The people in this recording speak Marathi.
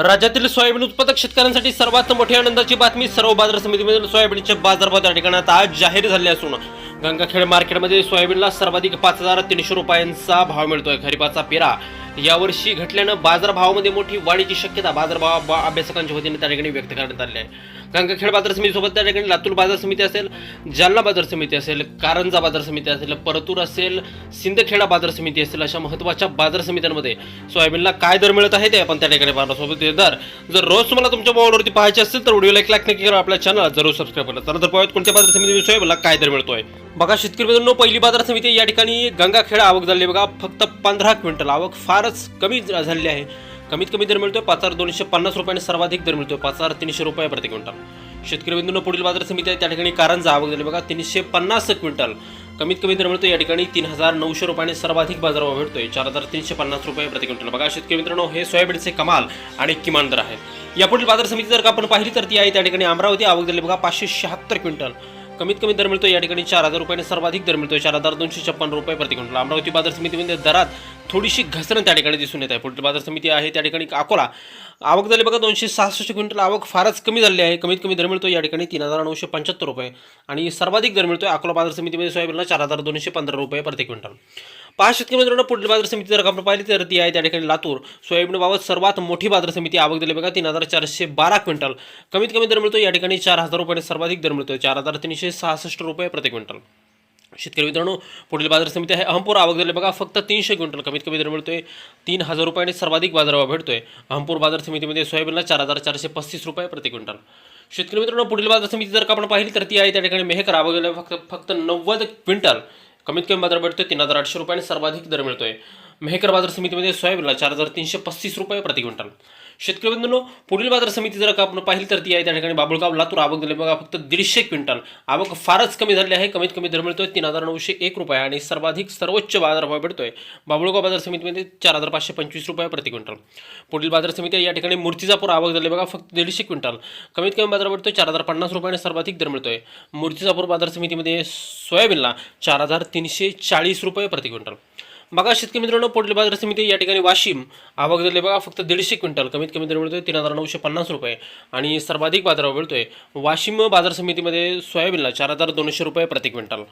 राज्यातील सोयाबीन उत्पादक शेतकऱ्यांसाठी सर्वात मोठी आनंदाची बातमी सर्व बाजार समितीमधील सोयाबीनचे बाजारभाव त्या ठिकाणात आज जाहीर झाले असून गंगाखेड मार्केटमध्ये सोयाबीनला सर्वाधिक पाच हजार तीनशे रुपयांचा भाव मिळतोय. खरीपाचा पेरा यावर्षी घटल्यानं बाजारभावामध्ये मोठी वाढीची शक्यता बाजारभाव बा- अभ्यासकांच्या वतीने त्या ठिकाणी व्यक्त करण्यात आली आहे. गंगाखेड बाजार समितीसोबत त्या ठिकाणी लातूर बाजार समिती असेल जालना बाजार समिती असेल कारंजा बाजार समिती असेल परतूर असेल सिंदखेडा बाजार समिती असेल अशा महत्त्वाच्या बाजार समित्यांमध्ये सोयाबीनला काय दर मिळत आहे ते आपण त्या ठिकाणी पाहणार सोबत दर. जर रोज तुम्हाला तुमच्या मोबाईलवरती पाहायचे असेल तर व्हिडिओला एक लाईक नक्की करा आपल्या चॅनल जरूर सबस्क्राईब करा. तर पाहूयात कोणत्या बाजार समितीमध्ये सोयाबीनला काय दर मिळतोय. बघा शेतकरी मित्रांनो पहिली बाजार समिती या ठिकाणी गंगाखेड आवक झाली आहे. बघा फक्त पंधरा क्विंटल आवक फारच कमी झालेली आहे. कमीत कमी दर मिळतोय पाच हजार दोनशे पन्नास रुपयाने सर्वाधिक दर मिळतोय पाच हजार तीनशे रुपये प्रति क्विंटल. शेतकरी बिंदूंनो पुढील बाजार समिती आहे. त्या ठिकाणी कारंजा आवक झाली बघा तीनशे पन्नास क्विंटल. कमीत कमी दर मिळतो या ठिकाणी तीन हजार नऊशे रुपयाने सर्वाधिक बाजारभाव भेटतोय. चार हजार तीनशे पन्नास रुपये प्रति क्विंटल. बघा शेतकरी मित्रांनो हे सोयाबीनचे कमाल आणि किमान दर आहेत यापुढील बाजार समिती जर का आपण पाहिली तर ती आहे त्या ठिकाणी अमरावती आवक झाली बघा पाचशे शहात्तर क्विंटल. कमीत कमी दर मिळतो या ठिकाणी चार हजार रुपयाने सर्वाधिक दर मिळतो चार हजार दोनशे छप्पन रुपये प्रति क्विंटल. अमरावती बाजार समितीमध्ये दरात थोडीशी घसरण त्या ठिकाणी दिसून येत आहे. पुढील बाजार समिती आहे त्या ठिकाणी अकोला. आवक झाली बघा दोनशे सहासष्ट क्विंटल. आवक फारच कमी झाली आहे. कमीत कमी दर मिळतो या ठिकाणी तीन हजार नऊशे पंच्याहत्तर रुपये. आणि सर्वाधिक दर मिळतो अकोला बाजार समितीमध्ये सोयाबीनला चार हजार दोनशे पंधरा रुपये प्रति क्विंटल. पाच शेतकरी मित्रांनो पुढील बाजार समिती जर आपण पाहिली तर ती आहे त्या ठिकाणी लातूर. सोयाबीनबाबत सर्वात मोठी बाजार समिती आवक दिली बघा तीन हजार चारशे बारा क्विंटल. कमीत कमी दर मिळतो या ठिकाणी चार हजार रुपयाने सर्वाधिक दर मिळतो चार हजार तीनशे सहासष्ट रुपये प्रति क्विंटल. शेतकरी मित्रांनो पुढील बाजार समिती आहे अहमपूर आवक झाली बघा फक्त तीनशे क्विंटल. कमीत कमी दर मिळतोय तीन हजार रुपयाने सर्वाधिक बाजारभाव भेटतोय. अहमपूर बाजार समितीमध्ये सोयाबीनला चार हजार चारशे पस्तीस रुपये प्रति क्विंटल. शेतकरी मित्रांनो पुढील बाजार समिती जर का आपण पाहिली तर ती आहे त्या ठिकाणी मेहकर आवक झाली फक्त फक्त नव्वद क्विंटल. कमीत कमी बाजार भेटतोय तीन हजार आठशे रुपयाने सर्वाधिक दर मिळतोय. मेहकर बाजार समितीमध्ये सोयाबीनला चार हजार तीनशे पस्तीस रुपये प्रति क्विंटल. शेतकरी बंधूंनो पुढील बाजार समिती जर का आपण पाहिली तर ती आहे त्या ठिकाणी बाबुळगाव लातूर आवक दिली बघा फक्त दीडशे क्विंटल. आवक फारच कमी झाली आहे कमीत कमी दर मिळतोय तीन हजार नऊशे एक रुपये आणि सर्वाधिक सर्वोच्च बाजारभाव भेटतोय बाबुळगाव बाजार समितीमध्ये चार हजार पाचशे पंचवीस रुपये प्रति क्विंटल. पुढील बाजार समिती आहे या ठिकाणी मूर्तिजापूर आवक झाली बघा फक्त दीडशे क्विंटल. कमीत कमी बाजार भेटतोय चार हजार पन्नास रुपयाने सर्वाधिक दर मिळतोय. मूर्तिजापूर बाजार समितीमध्ये सोयाबीनला चार हजार तीनशे चाळीस रुपये प्रति क्विंटल. बघा शेतकरी मित्रांनो पुढील बाजार समिती या ठिकाणी वाशिम. आवक झाले बघा फक्त दीडशे क्विंटल. कमीत कमी दर मिळतोय तीन हजार नऊशे पन्नास रुपये. आणि सर्वाधिक बाजारावर मिळतोय वाशिम बाजार समितीमध्ये सोयाबीनला चार हजार दोनशे रुपये प्रति क्विंटल.